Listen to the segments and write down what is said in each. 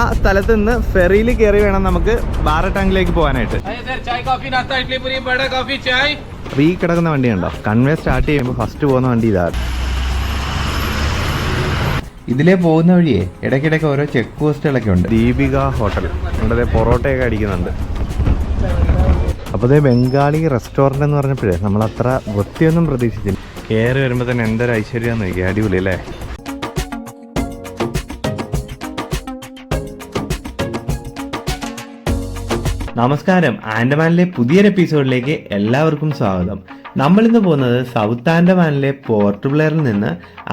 ആ സ്ഥലത്ത് നിന്ന് ഫെറിയിൽ കയറി വേണം നമുക്ക് ബാറട്ടാങ്കിലേക്ക് പോകാനായിട്ട്. അപ്പൊ കിടക്കുന്ന വണ്ടി ഉണ്ടോ കൺവേ സ്റ്റാർട്ട് ചെയ്യുമ്പോൾ ഫസ്റ്റ് പോകുന്ന വണ്ടി ഇതാണ് ഇതിലേ പോകുന്ന വഴിയേ ഇടയ്ക്കിടയ്ക്ക് ഓരോ ചെക്ക് പോസ്റ്റുകളൊക്കെ ഉണ്ട്. ദീപിക ഹോട്ടൽ ഇവിടെ പൊറോട്ടയൊക്കെ അടിക്കുന്നുണ്ട്. അപ്പോൾ ഇതേ ബംഗാളി റെസ്റ്റോറന്റ് എന്ന് പറഞ്ഞപ്പോഴേ നമ്മൾ അത്ര വൃത്തിയൊന്നും പ്രതീക്ഷിച്ചില്ല. കയറി വരുമ്പോൾ തന്നെ എന്തൊരു ഐശ്വര്യമാണെന്ന് നോക്കി അടിപൊളി അല്ലേ? നമസ്കാരം. ആൻഡമാനിലെ പുതിയൊരു എപ്പിസോഡിലേക്ക് എല്ലാവർക്കും സ്വാഗതം. നമ്മൾ ഇന്ന് പോകുന്നത് സൗത്ത് ആൻഡമാനിലെ പോർട്ട് ബ്ലെയറിൽ നിന്ന്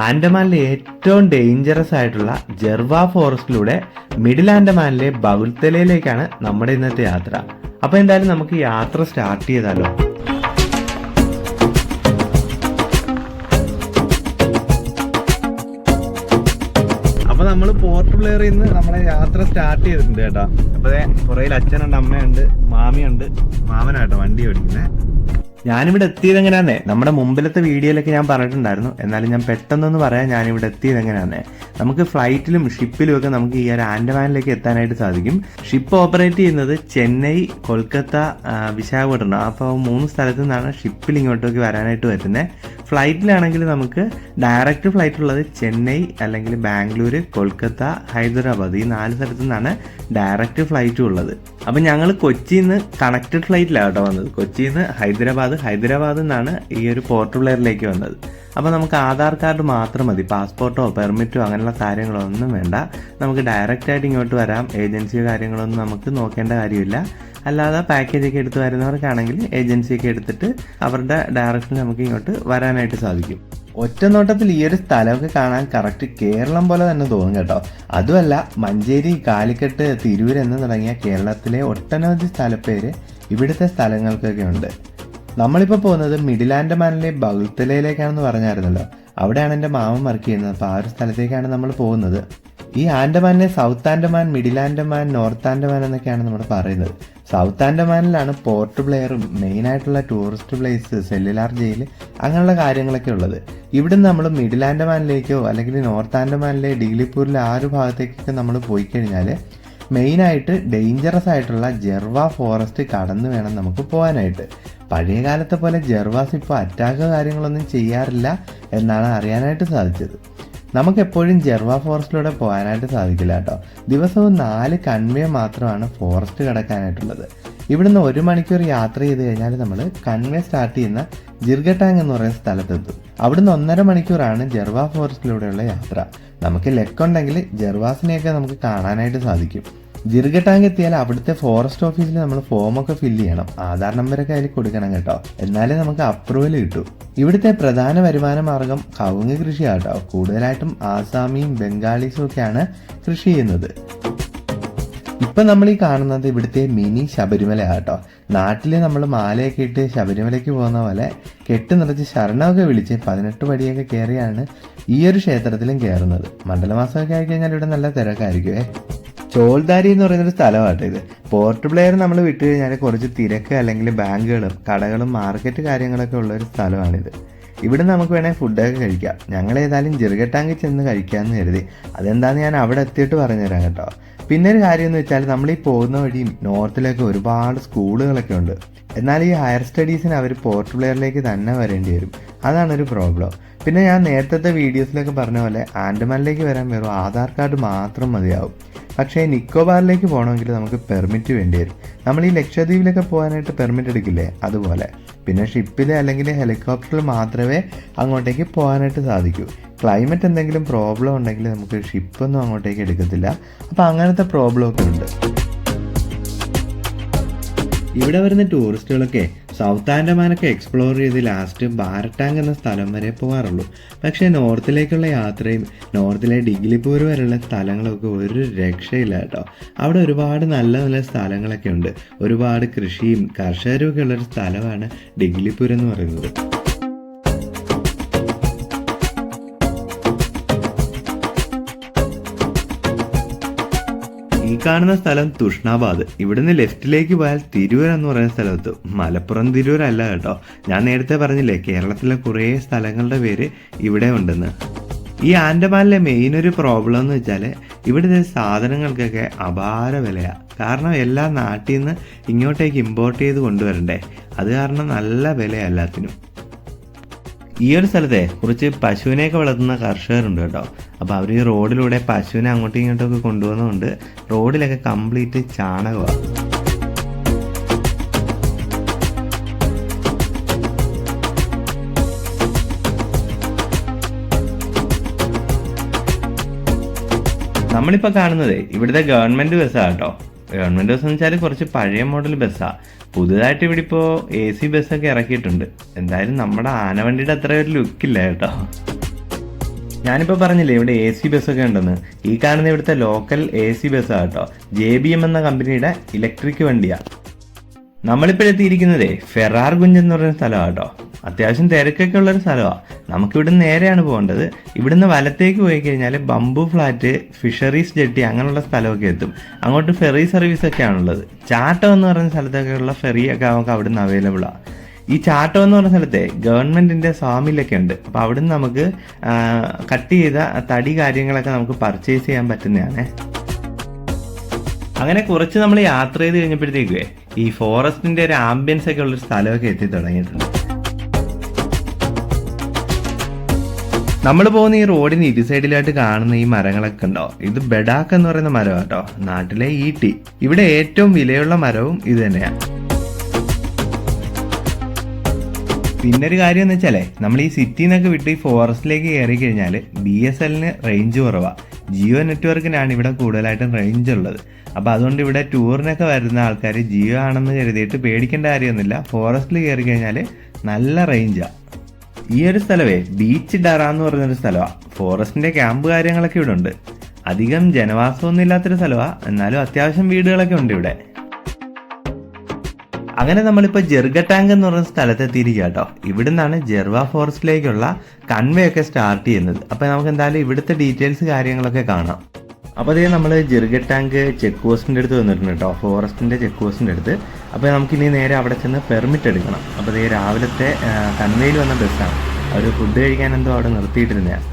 ആൻഡമാനിലെ ഏറ്റവും ഡേഞ്ചറസ് ആയിട്ടുള്ള ജെർവ ഫോറസ്റ്റിലൂടെ മിഡിൽ ആൻഡമാനിലെ ബഗുൽത്തലയിലേക്കാണ് നമ്മുടെ ഇന്നത്തെ യാത്ര. അപ്പോൾ എന്തായാലും നമുക്ക് യാത്ര സ്റ്റാർട്ട് ചെയ്താലോ? നമ്മൾ പോർട്ട് ബ്ലെയറിൽ നിന്ന് നമ്മളെ യാത്ര സ്റ്റാർട്ട് ചെയ്തിട്ടുണ്ട് കേട്ടോ. അപ്പൊ പുറയിൽ അച്ഛനുണ്ട് അമ്മയുണ്ട് മാമിയുണ്ട്. മാമനാട്ടോ വണ്ടി ഓടിക്കുന്നത് ഞാനിവിടെ എത്തിയത് എങ്ങനെയാന്നേ? നമ്മുടെ മുമ്പിലത്തെ വീഡിയോയിലൊക്കെ ഞാൻ പറഞ്ഞിട്ടുണ്ടായിരുന്നു. എന്നാലും ഞാൻ പെട്ടെന്നൊന്ന് പറയാം ഞാനിവിടെ എത്തിയത് എങ്ങനെയാന്നേ. നമുക്ക് ഫ്ലൈറ്റിലും ഷിപ്പിലും ഒക്കെ നമുക്ക് ഈ ഒരു ആൻഡമാനിലേക്ക് എത്താനായിട്ട് സാധിക്കും. ഷിപ്പ് ഓപ്പറേറ്റ് ചെയ്യുന്നത് ചെന്നൈ കൊൽക്കത്ത വിശാഖപട്ടണം. അപ്പോൾ മൂന്ന് സ്ഥലത്തു നിന്നാണ് ഷിപ്പിൽ ഇങ്ങോട്ടേക്ക് വരാനായിട്ട് പറ്റുന്നത് ഫ്ലൈറ്റിലാണെങ്കിൽ നമുക്ക് ഡയറക്റ്റ് ഫ്ലൈറ്റ് ഉള്ളത് ചെന്നൈ അല്ലെങ്കിൽ ബാംഗ്ലൂർ കൊൽക്കത്ത ഹൈദരാബാദ്. ഈ നാല് സ്ഥലത്തു നിന്നാണ് ഡയറക്റ്റ് ഫ്ലൈറ്റും ഉള്ളത്. അപ്പം ഞങ്ങൾ കൊച്ചിയിൽ നിന്ന് കണക്റ്റഡ് ഫ്ലൈറ്റിലാണ് കേട്ടോ വന്നത്. കൊച്ചിയിൽ നിന്ന് ഹൈദരാബാദ് ഹൈദരാബാദിൽ നിന്നാണ് ഈ ഒരു പോർട്ട് ബ്ലെയറിലേക്ക് വന്നത്. അപ്പോൾ നമുക്ക് ആധാർ കാർഡ് മാത്രം മതി. പാസ്പോർട്ടോ പെർമിറ്റോ അങ്ങനെയുള്ള കാര്യങ്ങളൊന്നും വേണ്ട. നമുക്ക് ഡയറക്റ്റായിട്ട് ഇങ്ങോട്ട് വരാം. ഏജൻസിയോ കാര്യങ്ങളൊന്നും നമുക്ക് നോക്കേണ്ട കാര്യമില്ല. അല്ലാതെ പാക്കേജൊക്കെ എടുത്ത് വരുന്നവർക്കാണെങ്കിൽ ഏജൻസിയൊക്കെ എടുത്തിട്ട് അവരുടെ ഡയറക്ഷൻ നമുക്ക് ഇങ്ങോട്ട് വരാനായിട്ട് സാധിക്കും. ഒറ്റ നോട്ടത്തിൽ ഈ ഒരു സ്ഥലമൊക്കെ കാണാൻ കറക്റ്റ് കേരളം പോലെ തന്നെ തോന്നും കേട്ടോ. അതുമല്ല മഞ്ചേരി കാലിക്കട്ട് തിരൂർ എന്ന് തുടങ്ങിയ കേരളത്തിലെ ഒട്ടനവധി സ്ഥലപ്പേര് ഇവിടുത്തെ സ്ഥലങ്ങൾക്കൊക്കെ ഉണ്ട്. നമ്മളിപ്പോൾ പോകുന്നത് മിഡിൽ ആൻഡമാനിലെ ബൗത്തലയിലേക്കാണെന്ന് പറഞ്ഞായിരുന്നല്ലോ. അവിടെയാണ് എന്റെ മാമൻ വർക്ക് ചെയ്യുന്നത്. അപ്പോൾ ആ ഒരു സ്ഥലത്തേക്കാണ് നമ്മൾ പോകുന്നത്. ഈ ആൻഡമാനെ south Andaman middle Andaman north Andaman എന്നൊക്കെയാണ് നമ്മൾ പറയുന്നത്. സൗത്ത് ആൻഡമാനിലാണ് പോർട്ട് ബ്ലെയറും മെയിൻ ആയിട്ടുള്ള ടൂറിസ്റ്റ് പ്ലേസ് സെല്ലുലാർ ജയിൽ അങ്ങനെയുള്ള കാര്യങ്ങളൊക്കെ ഉള്ളത്. ഇവിടെ നമ്മൾ മിഡിൽ ആൻഡമാനിലേക്കോ അല്ലെങ്കിൽ നോർത്ത് ആൻഡമാനിലെ ഡിഗ്ലിപ്പൂരിലെ ആ ഒരു ഭാഗത്തേക്കൊക്കെ നമ്മൾ പോയി കഴിഞ്ഞാൽ മെയിനായിട്ട് ഡേഞ്ചറസ് ആയിട്ടുള്ള ജെർവ ഫോറസ്റ്റ് കടന്നു വേണം നമുക്ക് പോകാനായിട്ട്. പഴയ കാലത്തെ പോലെ ജെർവാസ് ഇപ്പോൾ അറ്റാക്ക് കാര്യങ്ങളൊന്നും ചെയ്യാറില്ല എന്നാണ് അറിയാനായിട്ട് സാധിച്ചത്. നമുക്ക് എപ്പോഴും ജെർവ ഫോറസ്റ്റിലൂടെ പോകാനായിട്ട് സാധിക്കില്ല കേട്ടോ. ദിവസവും നാല് കൺവേ മാത്രമാണ് ഫോറസ്റ്റ് കിടക്കാനായിട്ടുള്ളത്. ഇവിടുന്ന് ഒരു മണിക്കൂർ യാത്ര ചെയ്ത് കഴിഞ്ഞാൽ നമ്മൾ കൺവേ സ്റ്റാർട്ട് ചെയ്യുന്ന ജിർഗട്ടാങ് എന്ന് പറയുന്ന സ്ഥലത്തെത്തും. അവിടുന്ന് ഒന്നര മണിക്കൂറാണ് ജെർവ ഫോറസ്റ്റിലൂടെയുള്ള യാത്ര. നമുക്ക് ലെക്കുണ്ടെങ്കിൽ ജെർവാസിനെയൊക്കെ നമുക്ക് കാണാനായിട്ട് സാധിക്കും. ജിർഗട്ടാങ് എത്തിയാൽ അവിടുത്തെ ഫോറസ്റ്റ് ഓഫീസിൽ നമ്മൾ ഫോമൊക്കെ ഫില്ല് ചെയ്യണം. ആധാർ നമ്പറൊക്കെ അതിൽ കൊടുക്കണം കേട്ടോ. എന്നാലേ നമുക്ക് അപ്രൂവൽ കിട്ടൂ. ഇവിടുത്തെ പ്രധാന വരുമാന മാർഗം കവുങ്ങ് കൃഷിയാട്ടോ. കൂടുതലായിട്ടും ആസാമിയും ബംഗാളീസും ഒക്കെയാണ് കൃഷി ചെയ്യുന്നത്. ഇപ്പൊ നമ്മൾ ഈ കാണുന്നത് ഇവിടുത്തെ മിനി ശബരിമല ആട്ടോ നാട്ടിൽ നമ്മൾ മാലയൊക്കെ ഇട്ട് ശബരിമലയ്ക്ക് പോകുന്ന പോലെ കെട്ട് നിറച്ച് ശരണമൊക്കെ വിളിച്ച് പതിനെട്ട് പടിയൊക്കെ കയറിയാണ് ഈ ഒരു ക്ഷേത്രത്തിലും കയറുന്നത്. മണ്ഡലമാസമൊക്കെ ആയിക്കഴിഞ്ഞാൽ ഇവിടെ നല്ല തിരക്കായിരിക്കുമേ ചോൾദാരി എന്ന് പറയുന്നൊരു സ്ഥലമാട്ടോ ഇത്. പോർട്ട് പ്ലെയർ നമ്മൾ വിട്ടു കഴിഞ്ഞാൽ കുറച്ച് തിരക്ക് അല്ലെങ്കിൽ ബാങ്കുകളും കടകളും മാർക്കറ്റ് കാര്യങ്ങളൊക്കെ ഉള്ള ഒരു സ്ഥലമാണിത് ഇവിടെ നമുക്ക് വേണേൽ ഫുഡൊക്കെ കഴിക്കാം. ഞങ്ങൾ ഏതായാലും ജിർഗട്ടാങ്കിൽ ചെന്ന് കഴിക്കാമെന്ന് കരുതി. അതെന്താന്ന് ഞാൻ അവിടെ എത്തിയിട്ട് പറഞ്ഞുതരാം കേട്ടോ. പിന്നെ ഒരു കാര്യം എന്ന് വെച്ചാൽ നമ്മൾ ഈ പോകുന്ന വഴിയും നോർത്തിലൊക്കെ ഒരുപാട് സ്കൂളുകളൊക്കെ ഉണ്ട്. എന്നാൽ ഈ ഹയർ സ്റ്റഡീസിന് അവർ പോർട്ട് പ്ലെയറിലേക്ക് തന്നെ വരേണ്ടി വരും. അതാണ് ഒരു പ്രോബ്ലം. പിന്നെ ഞാൻ നേരത്തെ വീഡിയോസിലൊക്കെ പറഞ്ഞ പോലെ ആൻഡമാനിലേക്ക് വരാൻ വെറും ആധാർ കാർഡ് മാത്രം മതിയാവും. പക്ഷേ നിക്കോബാറിലേക്ക് പോകണമെങ്കിൽ നമുക്ക് പെർമിറ്റ് വേണ്ടി വരും. നമ്മൾ ഈ ലക്ഷദ്വീപിലൊക്കെ പോകാനായിട്ട് പെർമിറ്റ് എടുക്കില്ലേ? അതുപോലെ. പിന്നെ ഷിപ്പിൽ അല്ലെങ്കിൽ ഹെലികോപ്റ്ററിൽ മാത്രമേ അങ്ങോട്ടേക്ക് പോകാനായിട്ട് സാധിക്കൂ. ക്ലൈമറ്റ് എന്തെങ്കിലും പ്രോബ്ലം ഉണ്ടെങ്കിൽ നമുക്ക് ഷിപ്പൊന്നും അങ്ങോട്ടേക്ക് എടുക്കത്തില്ല. അപ്പോൾ അങ്ങനത്തെ പ്രോബ്ലം ഒക്കെ ഉണ്ട്. ഇവിടെ വരുന്ന ടൂറിസ്റ്റുകളൊക്കെ സൗത്ത് ആൻഡമാനൊക്കെ എക്സ്പ്ലോർ ചെയ്ത് ലാസ്റ്റ് ബാരട്ടാങ് എന്ന സ്ഥലം വരെ പോകാറുള്ളൂ പക്ഷേ നോർത്തിലേക്കുള്ള യാത്രയും നോർത്തിലെ ഡിഗ്ലിപൂർ വരെയുള്ള സ്ഥലങ്ങളൊക്കെ ഒരു രക്ഷയില്ല കേട്ടോ. അവിടെ ഒരുപാട് നല്ല നല്ല സ്ഥലങ്ങളൊക്കെ ഉണ്ട്. ഒരുപാട് കൃഷിയും കർഷകരും ഒക്കെ ഉള്ളൊരു സ്ഥലമാണ് ഡിഗ്ലിപൂർ എന്ന് പറയുന്നത്. ഈ കാണുന്ന സ്ഥലം തുഷ്ണാബാദ്. ഇവിടുന്ന് ലെഫ്റ്റിലേക്ക് പോയാൽ തിരൂർ എന്ന് പറയുന്ന സ്ഥലത്ത്. മലപ്പുറം തിരൂർ അല്ല കേട്ടോ. ഞാൻ നേരത്തെ പറഞ്ഞില്ലേ കേരളത്തിലെ കുറേ സ്ഥലങ്ങളുടെ പേര് ഇവിടെ ഉണ്ടെന്ന്. ഈ ആൻഡമാനിലെ മെയിൻ ഒരു പ്രോബ്ലം എന്ന് വെച്ചാൽ ഇവിടുത്തെ സാധനങ്ങൾക്കൊക്കെ അപാര വിലയാണ് കാരണം എല്ലാ നാട്ടിൽ നിന്ന് ഇങ്ങോട്ടേക്ക് ഇമ്പോർട്ട് ചെയ്ത് കൊണ്ടുവരണ്ടേ. അത് കാരണം നല്ല വില എല്ലാത്തിനും. ഈ ഒരു സ്ഥലത്തെ കുറച്ച് പശുവിനെയൊക്കെ വളർത്തുന്ന കർഷകരുണ്ട് കേട്ടോ. അപ്പോൾ അവർ ഈ റോഡിലൂടെ പശുവിനെ അങ്ങോട്ടും ഇങ്ങോട്ടും കൊണ്ടുപോകുന്നതുകൊണ്ട് റോഡിലൊക്കെ കംപ്ലീറ്റ് ചാണകമാണ് നമ്മളിപ്പോൾ കാണുന്നത് ഇവിടുത്തെ ഗവൺമെന്റ് ബസ്സാണ് കേട്ടോ. ഗവൺമെന്റ് ബസ് എന്ന് വെച്ചാൽ കുറച്ച് പഴയ മോഡൽ ബസ്സാണ് പുതുതായിട്ട് ഇവിടെ ഇപ്പോൾ എ സി ബസ്സൊക്കെ ഇറക്കിയിട്ടുണ്ട്. എന്തായാലും നമ്മുടെ ആനവണ്ടിയുടെ അത്ര ഒരു ലുക്കില്ല കേട്ടോ. ഞാനിപ്പോൾ പറഞ്ഞില്ലേ ഇവിടെ എ സി ബസ്സൊക്കെ ഉണ്ടെന്ന്. ഈ കാണുന്ന ഇവിടുത്തെ ലോക്കൽ എ സി ബസ്സാണ് കേട്ടോ. ജെ ബി എം എന്ന കമ്പനിയുടെ ഇലക്ട്രിക് വണ്ടിയാണ് നമ്മളിപ്പോൾ എത്തിയിരിക്കുന്നതേ ഫെറാർ ഗുഞ്ച് എന്ന് പറയുന്ന സ്ഥലമാണ് കേട്ടോ. അത്യാവശ്യം തിരക്കൊക്കെ ഉള്ളൊരു സ്ഥലമാണ് നമുക്ക് ഇവിടുന്ന് നേരെയാണ് പോകേണ്ടത്. ഇവിടുന്ന് വലത്തേക്ക് പോയി കഴിഞ്ഞാൽ ബംബു ഫ്ലാറ്റ് ഫിഷറീസ് ജെട്ടി അങ്ങനെയുള്ള സ്ഥലമൊക്കെ എത്തും. അങ്ങോട്ട് ഫെറി സർവീസ് ഒക്കെ ആണുള്ളത് ചാട്ടം എന്ന് പറയുന്ന സ്ഥലത്തൊക്കെയുള്ള ഫെറിയൊക്കെ നമുക്ക് അവൈലബിൾ ആണ് ഈ ചാട്ടം എന്ന് പറഞ്ഞ സ്ഥലത്തെ ഗവൺമെന്റിന്റെ സ്വാമിലൊക്കെ ഉണ്ട്. അപ്പോൾ അവിടുന്ന് നമുക്ക് കട്ട് ചെയ്ത തടി കാര്യങ്ങളൊക്കെ നമുക്ക് പർച്ചേസ് ചെയ്യാൻ പറ്റുന്നതാണേ. അങ്ങനെ കുറച്ച് നമ്മൾ യാത്ര ചെയ്ത് കഴിഞ്ഞപ്പോഴത്തേക്ക് ഈ ഫോറസ്റ്റിന്റെ ഒരു ആംബിയൻസ് ഒക്കെ ഉള്ള സ്ഥലമൊക്കെ എത്തി തുടങ്ങിയിട്ടുണ്ട്. നമ്മൾ പോകുന്ന ഈ റോഡിന് ഇരു സൈഡിലായിട്ട് കാണുന്ന ഈ മരങ്ങളൊക്കെ ഉണ്ടോ? ഇത് ബെഡാക്ക് എന്ന് പറയുന്ന മരം കേട്ടോ. നാട്ടിലെ ഈട്ടി. ഇവിടെ ഏറ്റവും വിലയുള്ള മരവും ഇത് തന്നെയാണ് ഒരു കാര്യം എന്ന് വെച്ചാലേ നമ്മൾ ഈ സിറ്റിയിൽ നിന്നൊക്കെ വിട്ട് ഈ ഫോറസ്റ്റിലേക്ക് കയറി കഴിഞ്ഞാൽ ബി എസ് എല്ലിന് റേഞ്ച് കുറവാണ് ജിയോ നെറ്റ്വർക്കിനാണ് ഇവിടെ കൂടുതലായിട്ടും റേഞ്ച് ഉള്ളത്. അപ്പോൾ അതുകൊണ്ട് ഇവിടെ ടൂറിനൊക്കെ വരുന്ന ആൾക്കാർ ജിയോ ആണെന്ന് കരുതിയിട്ട് പേടിക്കേണ്ട കാര്യമൊന്നുമില്ല. ഫോറസ്റ്റിൽ കയറി കഴിഞ്ഞാൽ നല്ല റേഞ്ചാണ് ഈ ഒരു സ്ഥലമേ ബീച്ച് ഡറ എന്ന് പറഞ്ഞൊരു സ്ഥലമാണ് ഫോറസ്റ്റിന്റെ ക്യാമ്പ് കാര്യങ്ങളൊക്കെ ഇവിടെ ഉണ്ട് അധികം ജനവാസമൊന്നും ഇല്ലാത്തൊരു സ്ഥലമാണ് എന്നാലും അത്യാവശ്യം വീടുകളൊക്കെ ഉണ്ട് ഇവിടെ. അങ്ങനെ നമ്മളിപ്പോൾ ജെർഗ ടാങ്ക് എന്ന് പറയുന്ന സ്ഥലത്ത് എത്തിയിരിക്കുക കേട്ടോ ഇവിടുന്നാണ് ജെർവ ഫോറസ്റ്റിലേക്കുള്ള കൺവേ ഒക്കെ സ്റ്റാർട്ട് ചെയ്യുന്നത്. അപ്പോൾ നമുക്ക് എന്തായാലും ഇവിടുത്തെ ഡീറ്റെയിൽസ് കാര്യങ്ങളൊക്കെ കാണാം. അപ്പോൾ അതേ നമ്മൾ ജിർഗ ടാങ്ക് ചെക്ക് പോസ്റ്റിന്റെ അടുത്ത് വന്നിട്ടുണ്ട് കേട്ടോ. ഫോറസ്റ്റിന്റെ ചെക്ക് പോസ്റ്റിന്റെ അടുത്ത്. അപ്പോൾ നമുക്കിനി നേരെ അവിടെ ചെന്ന് പെർമിറ്റ് എടുക്കണം. അപ്പോൾ അതേ രാവിലത്തെ കൺവേയിൽ വന്ന ബസ്സാണ് അവർ ഫുഡ് കഴിക്കാൻ എന്തോ അവിടെ നിർത്തിയിട്ടിരുന്നതാണ്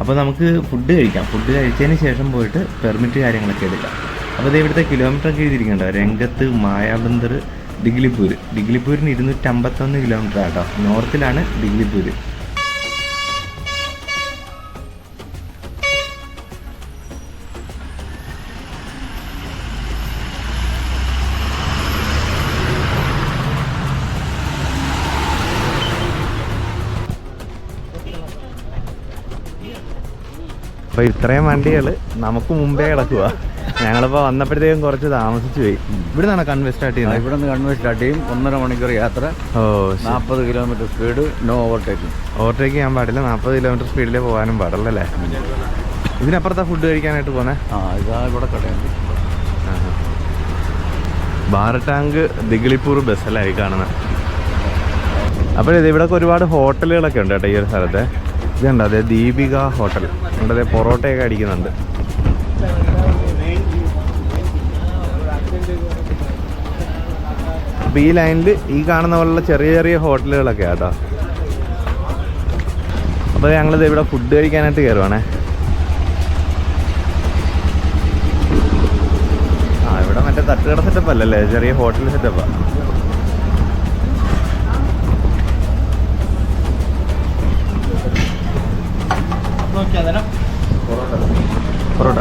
അപ്പോൾ നമുക്ക് ഫുഡ് കഴിക്കാം. ഫുഡ് കഴിച്ചതിന് ശേഷം പോയിട്ട് പെർമിറ്റ് കാര്യങ്ങളൊക്കെ എടുക്കാം. അപ്പോൾ ഇവിടുത്തെ കിലോമീറ്റർ ഒക്കെ എഴുതിയിരിക്കണ്ടോ? രംഗത്ത് മായാബന്ദർ ഡിഗ്ലിപ്പൂർ ഡിഗ്ലിപ്പൂരിന് ഇരുന്നൂറ്റമ്പത്തൊന്ന് കിലോമീറ്റർ ആട്ടോ നോർത്തിലാണ് ഡിഗ്ലിപ്പൂര് അപ്പോൾ ഇത്രയും വണ്ടികൾ നമുക്ക് മുമ്പേ കിടക്കുക ഞങ്ങളിപ്പോൾ വന്നപ്പോഴത്തേക്കും കുറച്ച് താമസിച്ചു പോയി. ഇവിടെ നിന്നാണ് കൺവേ സ്റ്റാർട്ട് ചെയ്യുന്നത്? ഇവിടെ നിന്ന് കൺവേ സ്റ്റാർട്ട് ചെയ്യും. ഒന്നര മണിക്കൂർ യാത്ര. ഓ നാൽപ്പത് kilometre speed no overtaking overtake ചെയ്യാൻ പാടില്ല. നാൽപ്പത് കിലോമീറ്റർ സ്പീഡിലേ പോകാനും പാടില്ലല്ലേ ഇതിനപ്പുറത്താ ഫുഡ് കഴിക്കാനായിട്ട് പോന്നെ? ആ ഇതാ ഇവിടെ കടയുണ്ട്. ബാർ ദിഗ്ലിപ്പൂർ ബസ്സിലായി കാണുന്നത് അപ്പോൾ ഇത് ഇവിടെ ഒരുപാട് ഹോട്ടലുകളൊക്കെ ഉണ്ട് കേട്ടോ ഈ ഒരു സ്ഥലത്തെ. ഇതുണ്ട് അതെ ദീപിക ഹോട്ടൽ. ഇവിടെ പൊറോട്ടയൊക്കെ അടിക്കുന്നുണ്ട്. അപ്പോൾ ഈ ലൈനിൽ ഈ കാണുന്ന പോലുള്ള ചെറിയ ചെറിയ ഹോട്ടലുകളൊക്കെ ആട്ടോ. അപ്പോൾ ഞങ്ങളിത് ഇവിടെ ഫുഡ് കഴിക്കാനായിട്ട് കയറുവാണേ ആ ഇവിടെ മറ്റേ തട്ടുകട സെറ്റപ്പ് അല്ലല്ലേ? ചെറിയ ഹോട്ടൽ സെറ്റപ്പാ പൊറോട്ട.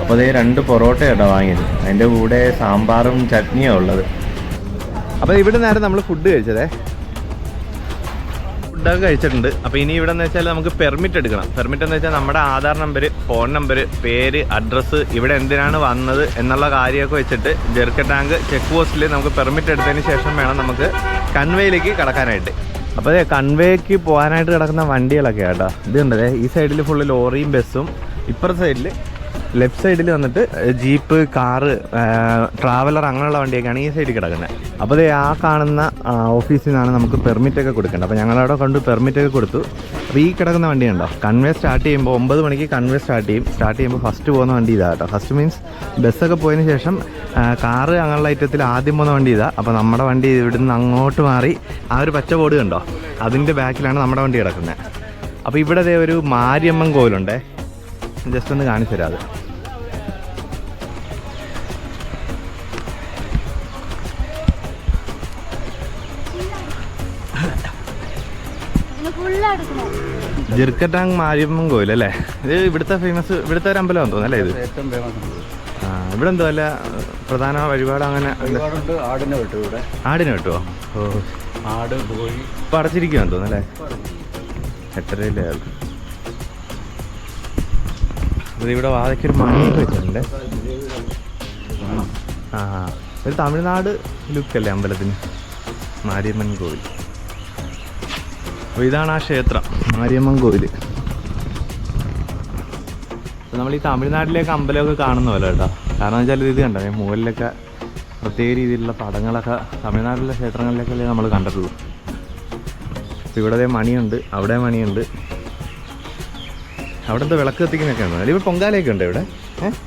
അപ്പോൾ അതേ രണ്ട് പൊറോട്ട കേട്ടോ വാങ്ങിയത്. അതിന്റെ കൂടെ സാമ്പാറും ചട്നിയാണ് ഉള്ളത്. അപ്പോൾ ഇവിടെ നേരം നമ്മൾ ഫുഡ് കഴിച്ചതേ. ഫുഡൊക്കെ കഴിച്ചിട്ടുണ്ട്. അപ്പോൾ ഇനി ഇവിടെ എന്ന് വെച്ചാൽ നമുക്ക് പെർമിറ്റ് എടുക്കണം. പെർമിറ്റ് എന്ന് വെച്ചാൽ നമ്മുടെ ആധാർ നമ്പർ ഫോൺ നമ്പർ പേര് അഡ്രസ്സ് ഇവിടെ എന്തിനാണ് വന്നത് എന്നുള്ള കാര്യമൊക്കെ വെച്ചിട്ട് ജെർക്ക ടാങ്ക് ചെക്ക് പോസ്റ്റിൽ നമുക്ക് പെർമിറ്റ് എടുത്തതിന് ശേഷം വേണം നമുക്ക് കൺവേയിലേക്ക് കടക്കാനായിട്ട്. അപ്പോൾ അതെ കൺവേക്ക് പോകാനായിട്ട് കിടക്കുന്ന വണ്ടികളൊക്കെ കേട്ടോ. ഇതുണ്ടല്ലേ ഈ സൈഡിൽ ഫുള്ള് ലോറിയും ബസ്സും ഇപ്പുറത്തെ സൈഡിൽ ലെഫ്റ്റ് സൈഡിൽ വന്നിട്ട് ജീപ്പ് കാറ് ട്രാവലർ അങ്ങനെയുള്ള വണ്ടിയൊക്കെയാണ് ഈ സൈഡിൽ കിടക്കുന്നത്. അപ്പോൾ ദേ ആ കാണുന്ന ഓഫീസിൽ നിന്നാണ് നമുക്ക് പെർമിറ്റ് ഒക്കെ കൊടുക്കേണ്ടത്. അപ്പോൾ ഞങ്ങളവിടെ കൊണ്ട് പെർമിറ്റ് ഒക്കെ കൊടുത്തു. അപ്പോൾ ഈ കിടക്കുന്ന വണ്ടി ഉണ്ടോ കൺവേ സ്റ്റാർട്ട് ചെയ്യുമ്പോൾ ഒമ്പത് മണിക്ക് കൺവേ സ്റ്റാർട്ട് ചെയ്യും. സ്റ്റാർട്ട് ചെയ്യുമ്പോൾ ഫസ്റ്റ് പോകുന്ന വണ്ടി ഇതാ കേട്ടോ. ഫസ്റ്റ് മീൻസ് ബസ്സൊക്കെ പോയതിന് ശേഷം കാറ് അങ്ങനെയുള്ള ഐറ്റത്തിൽ ആദ്യം പോകുന്ന വണ്ടി ഇതാ. അപ്പോൾ നമ്മുടെ വണ്ടി ഇവിടുന്ന് അങ്ങോട്ട് മാറി ആ ഒരു പച്ച ബോർഡ് കണ്ടോ? അതിന്റെ ബാക്കിലാണ് നമ്മുടെ വണ്ടി കിടക്കുന്നത്. അപ്പോൾ ഇവിടെ ഒരു മാരിയമ്മൻ കോവിലുണ്ടേ. ജസ്റ്റ് ഒന്ന് കാണിച്ചു തരാം അത്. ജിർക്കറ്റാങ് മാരിയമ്മൻ കോവിൽ അല്ലേ? ഇത് ഇവിടുത്തെ ഫേമസ് ഇവിടുത്തെ ഒരു അമ്പലം തോന്നുന്നു അല്ലേ ഇത്? ഏറ്റവും ഫേമസ് ആ ഇവിടെ എന്തോ അല്ല പ്രധാന വഴിപാട് അങ്ങനെ ആടിനെ വെട്ടും ഇവിടെ. ആടിന് കിട്ടുമോ ഓ. ആട് പോയി ഇപ്പം അടച്ചിരിക്കുമെന്ന് തോന്നുന്നു അല്ലേ? എട്ടരയില്ലേ ആൾ ഇത് ഇവിടെ വാതയ്ക്കൊരു മണിയൊക്കെ വെച്ചിട്ടുണ്ട്. ആ ഒരു തമിഴ്നാട് ലുക്കല്ലേ അമ്പലത്തിന്? മാരിയമ്മൻ കോവിൽ അപ്പോൾ ഇതാണ് ആ ക്ഷേത്രം. മാരിയമ്മൻ കോവിൽ നമ്മൾ ഈ തമിഴ്നാട്ടിലേക്ക് അമ്പലമൊക്കെ കാണുന്ന പോലെ കേട്ടോ. കാരണം വെച്ചാൽ ഇത് കണ്ടോ? മുകളിലൊക്കെ പ്രത്യേക രീതിയിലുള്ള പടങ്ങളൊക്കെ തമിഴ്നാട്ടിലെ ക്ഷേത്രങ്ങളിലേക്കല്ലേ നമ്മൾ കണ്ടിട്ടുള്ളൂ. അപ്പോൾ ഇവിടെ മണിയുണ്ട്. അവിടെ മണിയുണ്ട്. അവിടെ എന്താ വിളക്ക് കത്തിക്കുന്നൊക്കെ ഉണ്ടോ ഇവിടെ പൊങ്കാലയൊക്കെ ഉണ്ട് ഇവിടെ? ഏഹ്